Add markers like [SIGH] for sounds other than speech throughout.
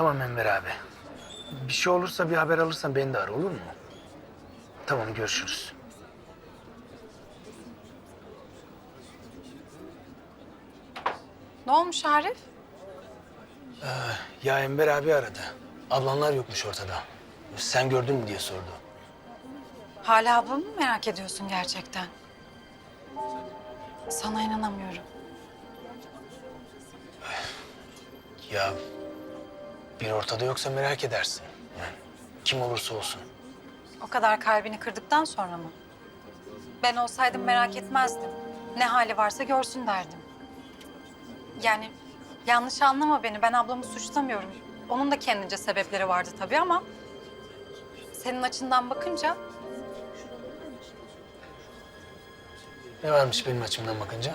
Tamam Enver abi. Bir şey olursa bir haber alırsan beni de ara olur mu? Tamam görüşürüz. Ne olmuş Arif? Ya Enver abi aradı. Ablanlar yokmuş ortada. Sen gördün mü diye sordu. Hala ablamı mı merak ediyorsun gerçekten? Sana inanamıyorum. Ya bir ortada yoksa merak edersin. Yani kim olursa olsun. O kadar kalbini kırdıktan sonra mı? Ben olsaydım merak etmezdim. Ne hali varsa görsün derdim. Yani yanlış anlama beni. Ben ablamı suçlamıyorum. Onun da kendince sebepleri vardı tabii ama... ...senin açından bakınca Ne varmış benim açımdan bakınca?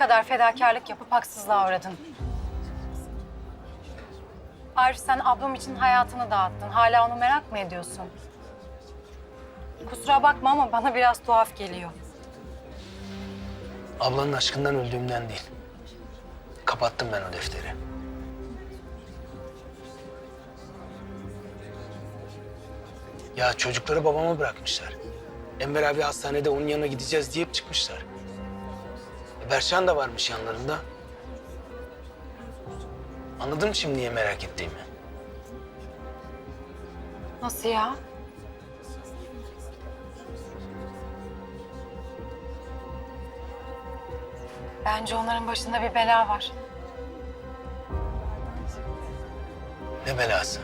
Kadar fedakarlık yapıp haksızlığa uğradın. Arif sen ablam için hayatını dağıttın. Hala onu merak mı ediyorsun? Kusura bakma ama bana biraz tuhaf geliyor. Ablanın aşkından öldüğümden değil. Kapattım ben o defteri. Ya çocukları babama bırakmışlar. Enver abi hastanede onun yanına gideceğiz deyip çıkmışlar. Berşan da varmış yanlarında. Anladın mı şimdi niye merak ettiğimi? Nasıl ya? Bence onların başında bir bela var. Ne belası?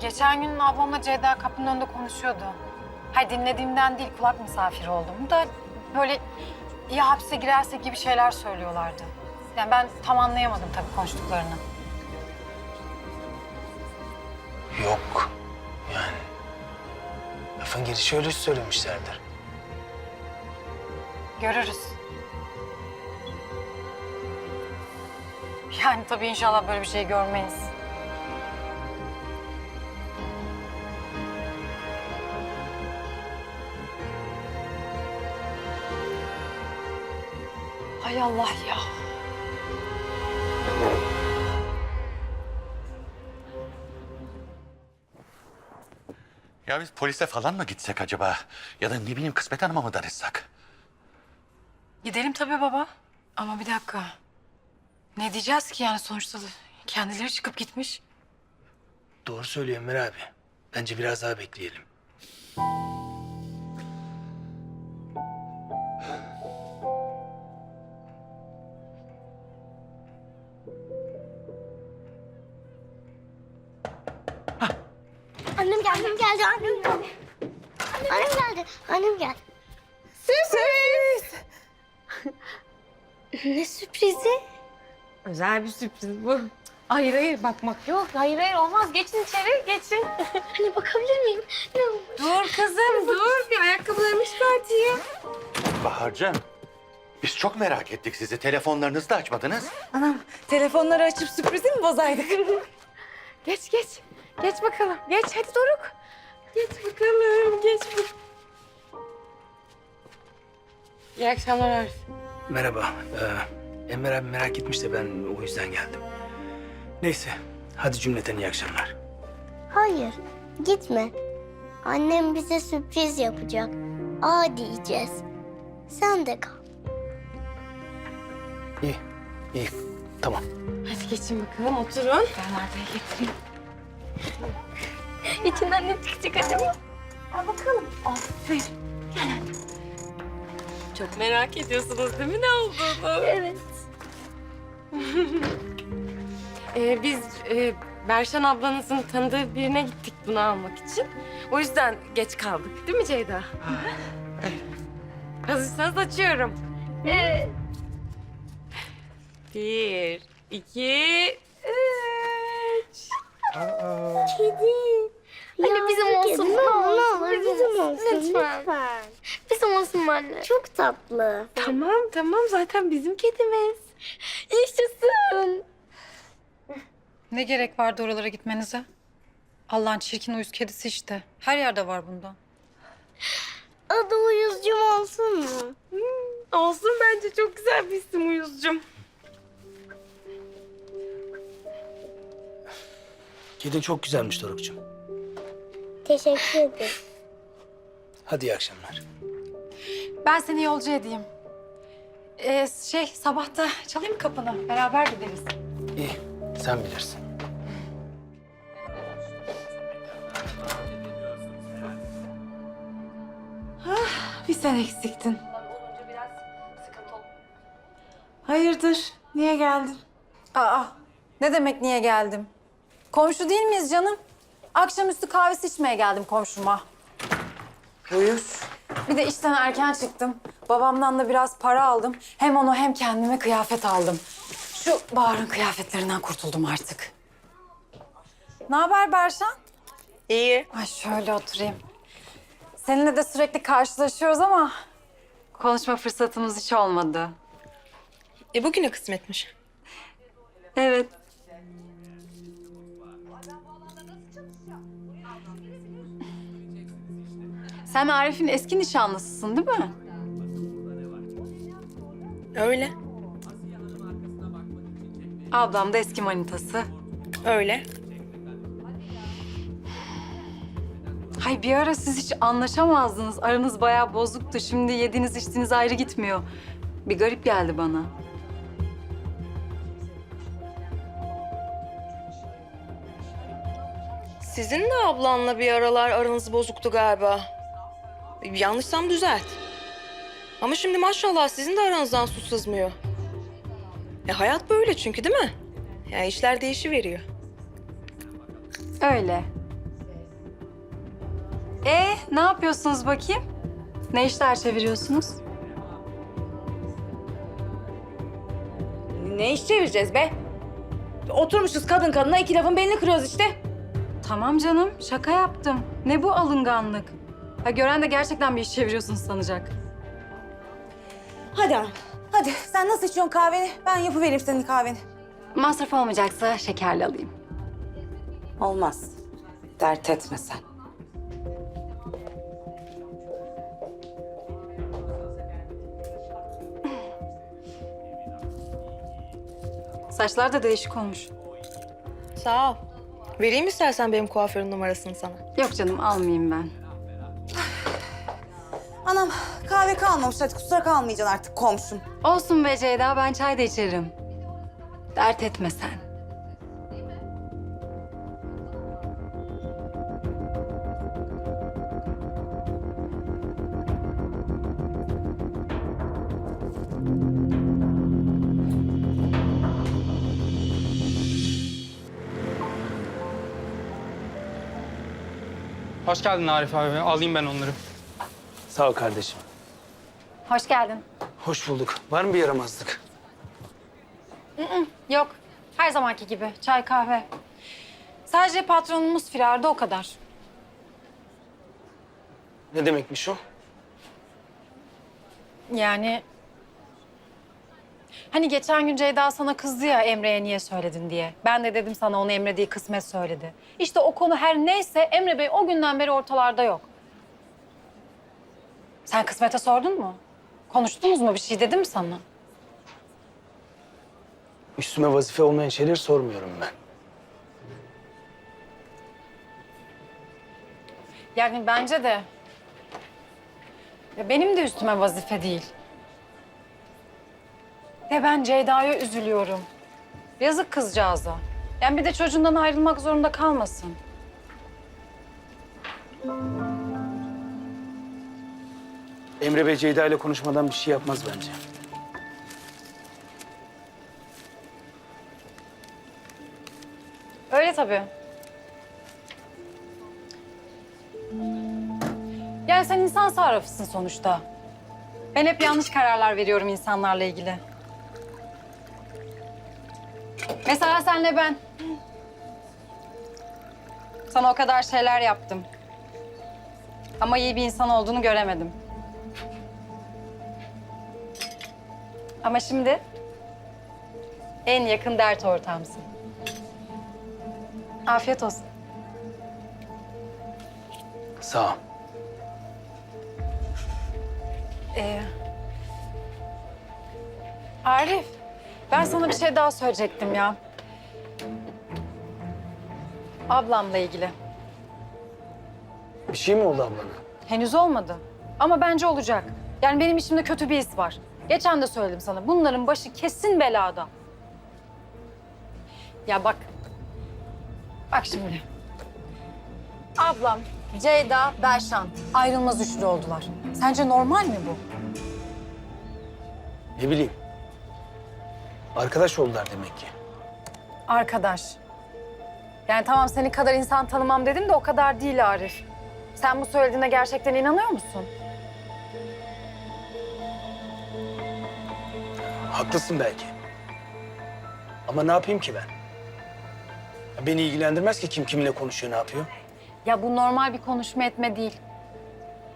Geçen gün ablamla Ceyda kapının önünde konuşuyordu. Hayır dinlediğimden değil kulak misafiri oldum da böyle ya hapse girerse gibi şeyler söylüyorlardı. Yani ben tam anlayamadım tabii konuştuklarını. Yok. Yani lafın gelişi öyle söylemişlerdir. Görürüz. Yani tabii inşallah böyle bir şey görmeyiz. Hay Allah ya. Ya biz polise falan mı gitsek acaba? Ya da ne bileyim Kısmet Hanım'a mı danışsak? Gidelim tabii baba. Ama bir dakika. Ne diyeceğiz ki yani sonuçta kendileri çıkıp gitmiş. Doğru söylüyor Enver abi. Bence biraz daha bekleyelim. Annem geldi, annem geldi. Sürpriz! ne sürprizi? Özel bir sürpriz bu. Hayır hayır bakmak yok. Hayır hayır olmaz. Geçin içeri geçin. Anne bakabilir miyim? Ne olur. dur kızım dur. Bir ayakkabılarımı çıkartayım. Bahar'cığım, biz çok merak ettik sizi. Telefonlarınızı da açmadınız. Anam telefonları açıp sürprizi mi bozaydık? [LAUGHS] geç geç. Geç bakalım. Geç hadi Doruk. Geç bakalım. Geç bak. İyi akşamlar Arif. Merhaba. Ee, Enver abi merak etmiş de ben o yüzden geldim. Neyse. Hadi cümleten iyi akşamlar. Hayır, gitme. Annem bize sürpriz yapacak. Aa diyeceğiz. Sen de kal. İyi. iyi. Tamam. Hadi geçin bakalım oturun. Ben Arda'yı getireyim. İçinden ne çıkacak acaba? Al bakalım. Aferin. Gel hadi. Çok merak ediyorsunuz değil mi ne olduğunu? [LAUGHS] Evet. Ee, biz e, Berşan ablanızın tanıdığı birine gittik bunu almak için. O yüzden geç kaldık. Değil mi Ceyda? Hazırsanız açıyorum. Evet. Bir, iki, üç. Kedi. Anne bizim olsun. Ne olur, ne olur bizim olsun. Lütfen. Bizim olsun anne. Çok tatlı. Tamam tamam zaten bizim kedimiz. Yaşasın. Ne gerek vardı oralara gitmenize? Allah'ın çirkin uyuz kedisi işte. Her yerde var bundan. Adı uyuzcum olsun mu? Olsun bence çok güzel bir isim Uyuz'cum. Kedin çok güzelmiş Doruk'cum. Teşekkür ederim. Hadi iyi akşamlar. Ben seni yolcu edeyim. Ee, şey sabahta çalayım mı kapını? Beraber gideriz. İyi, sen bilirsin. Bir sen eksiktin. Hayırdır? Niye geldin? Aa, ne demek niye geldim? Komşu değil miyiz canım? Akşamüstü kahvesi içmeye geldim komşuma. Uyuz. Bir de işten erken çıktım. Babamdan da biraz para aldım. Hem onu hem kendime kıyafet aldım. Şu Bahar'ın kıyafetlerinden kurtuldum artık. Ne haber Berşan? İyi. Ay şöyle oturayım. Seninle de sürekli karşılaşıyoruz ama konuşma fırsatımız hiç olmadı. E bugüne kısmetmiş. Evet. Sen Arif'in eski nişanlısısın değil mi? Öyle. Ablam da eski manitası. Öyle. Hay bir ara siz hiç anlaşamazdınız. Aranız bayağı bozuktu. Şimdi yediğiniz içtiğiniz ayrı gitmiyor. Bir garip geldi bana. Sizin de ablanla bir aralar aranız bozuktu galiba. Yanlışsam düzelt. Ama şimdi maşallah sizin de aranızdan su sızmıyor. E hayat böyle çünkü değil mi? Ya işler değişiveriyor. Öyle. E ne yapıyorsunuz bakayım? Ne işler çeviriyorsunuz? Ne iş çevireceğiz be? Oturmuşuz kadın kadına iki lafın belini kırıyoruz işte. Tamam canım, şaka yaptım. Ne bu alınganlık? Ha, gören de gerçekten bir iş çeviriyorsunuz sanacak. Hadi hanım. Hadi sen nasıl içiyorsun kahveni? Ben yapıvereyim senin kahveni. Masraf olmayacaksa şekerli alayım. Olmaz. Dert etme sen. Saçlar da değişik olmuş. Sağ ol. Vereyim istersen benim kuaförün numarasını sana. Yok canım, almayayım ben. Anam kahve kalmamış hadi kusura kalmayacaksın artık komşum. Olsun be Ceyda, ben çay da içerim. Dert etme sen. Hoş geldin Arif abi. Alayım ben onları. Sağ ol kardeşim. Hoş geldin. Hoş bulduk. Var mı bir yaramazlık? Yok, her zamanki gibi. Çay, kahve. Sadece patronumuz firarda o kadar. Ne demekmiş o? Yani... Hani geçen gün Ceyda sana kızdı ya Emre'ye niye söyledin diye. Ben de dedim sana onu Emre değil kısmet söyledi. İşte o konu her neyse Emre Bey o günden beri ortalarda yok. Sen kısmete sordun mu? Konuştunuz mu? Bir şey dedi mi sana? Üstüme vazife olmayan şeyleri sormuyorum ben. Yani bence de. Ya benim de üstüme vazife değil. Ve ben Ceyda'ya üzülüyorum. Yazık kızcağıza. Yani bir de çocuğundan ayrılmak zorunda kalmasın. Emre Bey Ceyda ile konuşmadan bir şey yapmaz bence. Öyle tabii. Yani sen insan sarrafısın sonuçta. Ben hep yanlış kararlar veriyorum insanlarla ilgili. Mesela senle ben. Sana o kadar şeyler yaptım. Ama iyi bir insan olduğunu göremedim. Ama şimdi en yakın dert ortağımsın. Afiyet olsun. Sağ ol. Ee, Arif, ben sana bir şey daha söyleyecektim ya. Ablamla ilgili. Bir şey mi oldu ablana? Henüz olmadı. Ama bence olacak. Yani benim içimde kötü bir his var. Geçen de söyledim sana. Bunların başı kesin belada. Ya bak. Bak şimdi. Ablam, Ceyda, Berşan ayrılmaz üçlü oldular. Sence normal mi bu? Ne bileyim. Arkadaş oldular demek ki. Arkadaş. Yani tamam seni kadar insan tanımam dedim de o kadar değil Arif. Sen bu söylediğine gerçekten inanıyor musun? Haklısın belki. Ama ne yapayım ki ben? Ya Beni ilgilendirmez ki kim kiminle konuşuyor, ne yapıyor. Ya bu normal bir konuşma etme değil.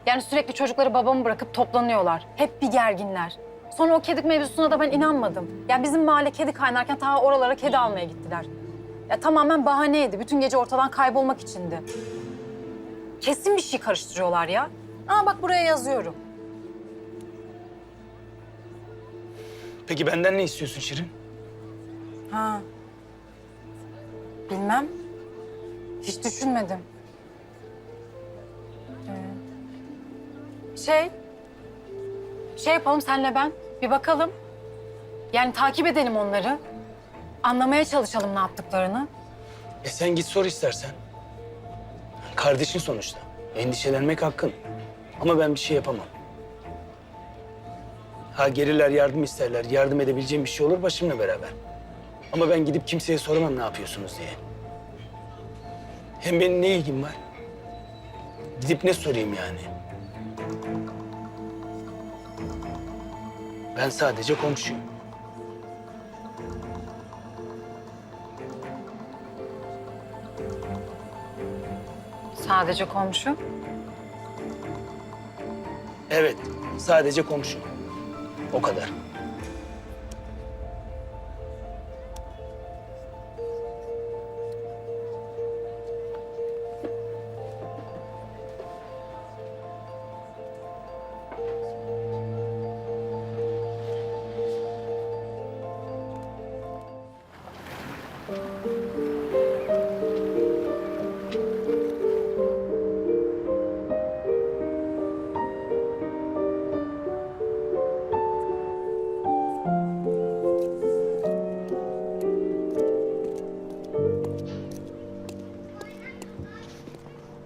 Yani sürekli çocukları babamı bırakıp toplanıyorlar. Hep bir gerginler. Sonra o kedik mevzusuna da ben inanmadım. Ya bizim mahalle kedi kaynarken ta oralara kedi almaya gittiler. Ya tamamen bahaneydi. Bütün gece ortadan kaybolmak içindi. Kesin bir şey karıştırıyorlar ya. Aa bak buraya yazıyorum. Peki benden ne istiyorsun Şirin? Ha. Bilmem. Hiç düşünmedim. Ee, şey... Şey yapalım senle ben. Bir bakalım. Yani takip edelim onları. Anlamaya çalışalım ne yaptıklarını. E sen git sor istersen. Kardeşin sonuçta. Endişelenmek hakkın. Ama ben bir şey yapamam. Ha gelirler yardım isterler. Yardım edebileceğim bir şey olur başımla beraber. Ama ben gidip kimseye soramam ne yapıyorsunuz diye. Hem benim ne ilgim var? Gidip ne sorayım yani? Ben sadece komşuyum. Sadece komşu. Evet, sadece komşu. O kadar.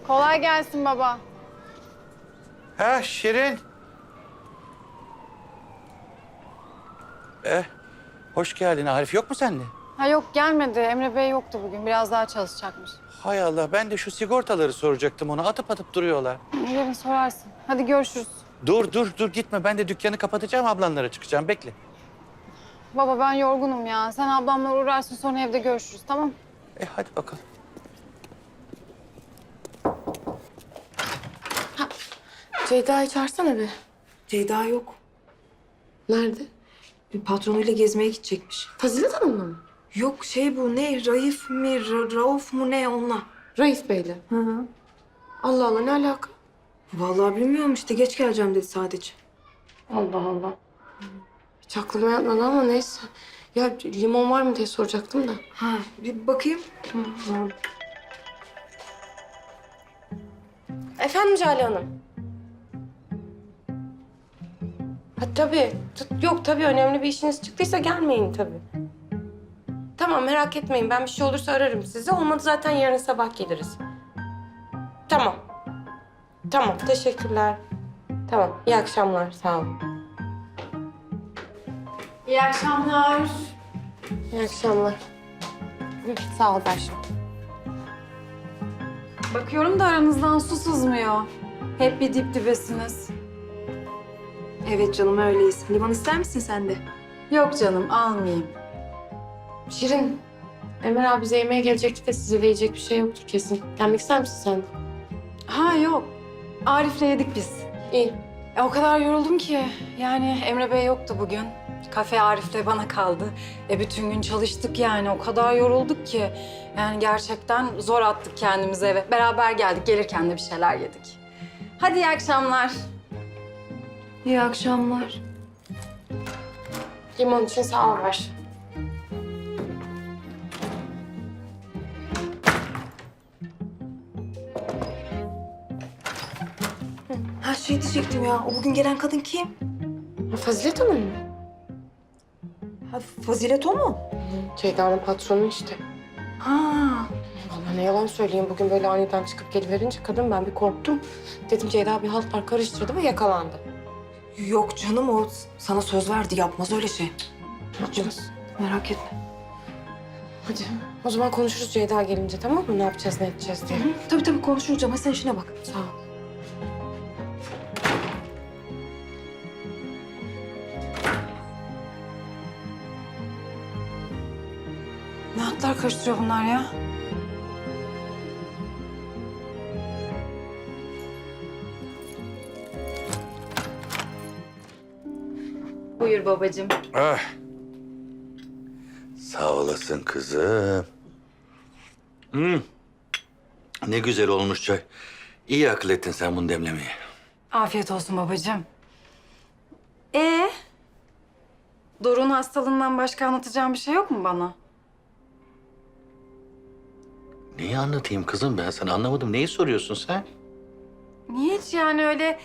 Kolay gelsin baba. Ha Şirin. Eh, hoş geldin Arif. Yok mu sende? Ha yok gelmedi. Emre Bey yoktu bugün. Biraz daha çalışacakmış. Hay Allah ben de şu sigortaları soracaktım ona. Atıp atıp duruyorlar. Yarın sorarsın. Hadi görüşürüz. Dur dur dur gitme. Ben de dükkanı kapatacağım ablanlara çıkacağım. Bekle. Baba ben yorgunum ya. Sen ablamla uğrarsın sonra evde görüşürüz tamam E hadi bakalım. Ceyda'yı çağırsana bir. Ceyda yok. Nerede? Bir patronuyla gezmeye gidecekmiş. Fazilet Hanım'la mı? Yok şey bu ne? Raif mi? Ra- Rauf mu ne onunla? Raif Bey'le. Hı hı. Allah Allah ne alaka? Vallahi bilmiyorum işte geç geleceğim dedi sadece. Allah Allah. Hiç aklıma yatmadı ama neyse. Ya limon var mı diye soracaktım da. Ha bir bakayım. Efendim Cale Hanım. Ha tabii. T- Yok tabii önemli bir işiniz çıktıysa gelmeyin tabii. Tamam merak etmeyin. Ben bir şey olursa ararım sizi. Olmadı zaten yarın sabah geliriz. Tamam. Tamam teşekkürler. Tamam iyi akşamlar sağ olun. İyi akşamlar. İyi akşamlar. Hı, Sağ ol Berşan. Bakıyorum da aranızdan su sızmıyor. Hep bir dip dibesiniz. Evet canım öyleyiz. Liman ister misin sen de? Yok canım almayayım. Şirin, Ömer abi bize yemeğe gelecekti de size de yiyecek bir şey yoktur kesin. Gelmek ister misin sen? de? Ha yok. Arif'le yedik biz. İyi. E, o kadar yoruldum ki. Yani Emre Bey yoktu bugün. Kafe Arif'le bana kaldı. E bütün gün çalıştık yani. O kadar yorulduk ki. Yani gerçekten zor attık kendimizi eve. Beraber geldik. Gelirken de bir şeyler yedik. Hadi iyi akşamlar. İyi akşamlar. Limon için sağ ol ver. Ha şey diyecektim ya. O bugün gelen kadın kim? Ha, Fazilet Hanım mı? Ha Fazilet o mu? Ceyda'nın patronu işte. Ha. Vallahi ne yalan söyleyeyim bugün böyle aniden çıkıp geliverince kadın ben bir korktum. Dedim Ceyda bir haltlar karıştırdı ve yakalandı. Yok canım o sana söz verdi yapmaz öyle şey. Yapacağız. Merak etme. Hadi o zaman konuşuruz Ceyda gelince tamam mı? Ne yapacağız ne edeceğiz diye. Tabii tabii konuşuruz ama sen işine bak. Sağ ol. Ne hatlar karıştırıyor bunlar ya? Buyur babacığım. Ah. Sağ olasın kızım. Hmm. Ne güzel olmuş çay. İyi akıl ettin sen bunu demlemeyi. Afiyet olsun babacığım. Ee? Doruk'un hastalığından başka anlatacağım bir şey yok mu bana? Neyi anlatayım kızım ben sana anlamadım. Neyi soruyorsun sen? Niye hiç yani öyle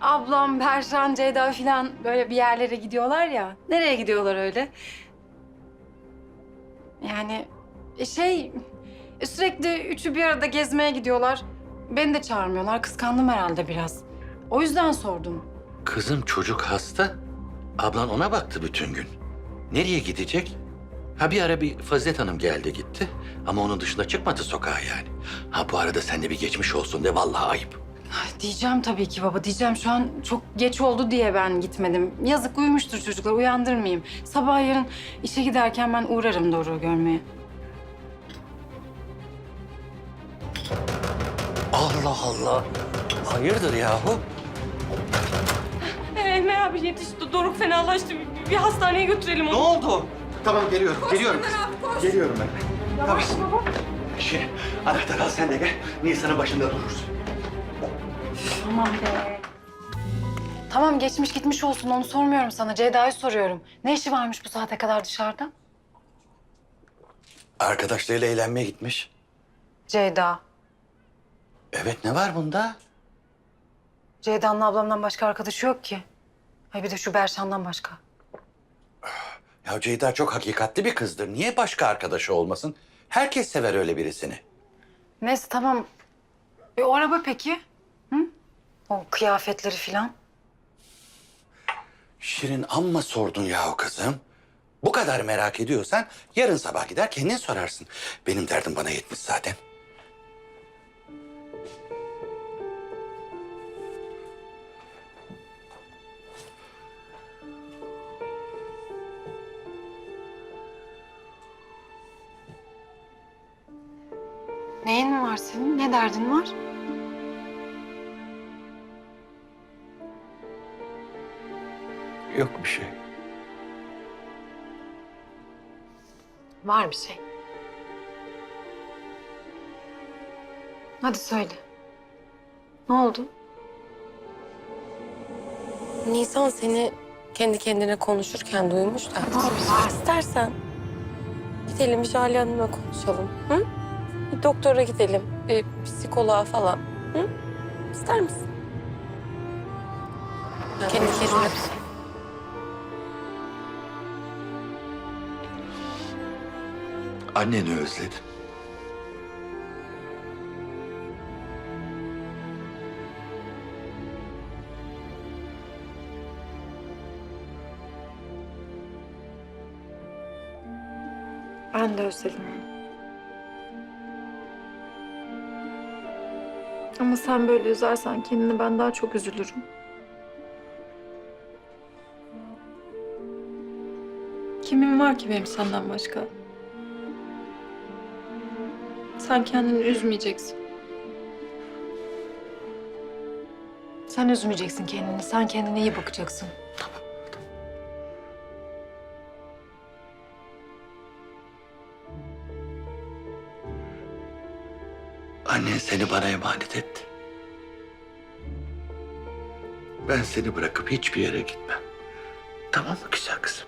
ablam, Berşan, Ceyda falan böyle bir yerlere gidiyorlar ya. Nereye gidiyorlar öyle? Yani e, şey sürekli üçü bir arada gezmeye gidiyorlar. Beni de çağırmıyorlar. Kıskandım herhalde biraz. O yüzden sordum. Kızım çocuk hasta. Ablan ona baktı bütün gün. Nereye gidecek? Ha bir ara bir Fazilet Hanım geldi gitti. Ama onun dışında çıkmadı sokağa yani. Ha bu arada sen de bir geçmiş olsun de vallahi ayıp. Ay, diyeceğim tabii ki baba. Diyeceğim şu an çok geç oldu diye ben gitmedim. Yazık uyumuştur çocuklar. Uyandırmayayım. Sabah yarın işe giderken ben uğrarım Doruk'u görmeye. Allah Allah. Hayırdır yahu? Emre abi yetiş. Doruk fenalaştı. Bir, bir hastaneye götürelim onu. Ne oldu? Tamam geliyorum, geliyorum. Geliyorum ben. Yavaş baba. Şey, anahtarı al sen de gel. Nisan'ın başında durursun. Tamam be. Tamam geçmiş gitmiş olsun onu sormuyorum sana. Ceyda'yı soruyorum. Ne işi varmış bu saate kadar dışarıda? Arkadaşlarıyla eğlenmeye gitmiş. Ceyda. Evet ne var bunda? Ceyda'nın ablamdan başka arkadaşı yok ki. Ay bir de şu Berşan'dan başka. Ya Ceyda çok hakikatli bir kızdır. Niye başka arkadaşı olmasın? Herkes sever öyle birisini. Neyse tamam. E o araba peki? Hı? O kıyafetleri falan. Şirin amma sordun yahu kızım. Bu kadar merak ediyorsan yarın sabah gider kendin sorarsın. Benim derdim bana yetmiş zaten. Neyin var senin? Ne derdin var? Yok bir şey. Var bir şey. Hadi söyle. Ne oldu? Nisan seni kendi kendine konuşurken duymuş da. İstersen gidelim Jale Hanım'la konuşalım. Hı? Bir doktora gidelim. Bir psikoloğa falan. Hı? İster misin? Kendi kendine. Anneni özledim. Ben de özledim. Ama sen böyle üzersen kendini ben daha çok üzülürüm. Kimin var ki benim senden başka? Sen kendini üzmeyeceksin. Sen üzmeyeceksin kendini. Sen kendine iyi bakacaksın. Annen seni bana emanet etti. Ben seni bırakıp hiçbir yere gitmem. Tamam mı güzel kızım?